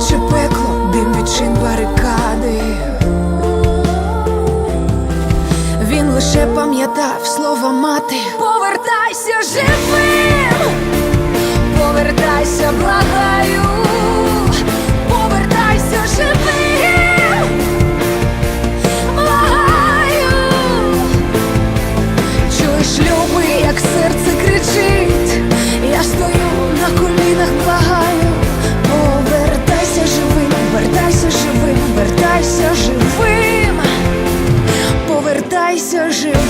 Наче пекло, дим відчин барикади. Він лише пам'ятав слова мати. Повертайся живим, повертайся, благаю, повертайся живим.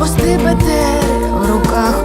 БТР, в руках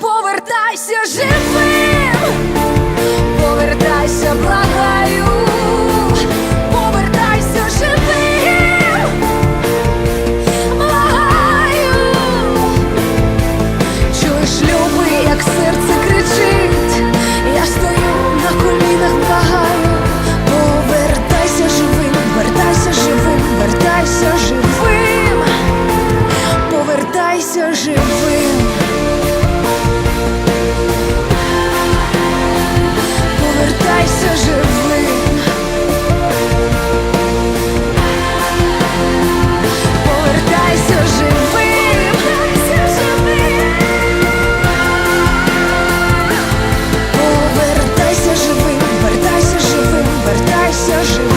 Повертайся живим, повертайся, благаю. вся жива.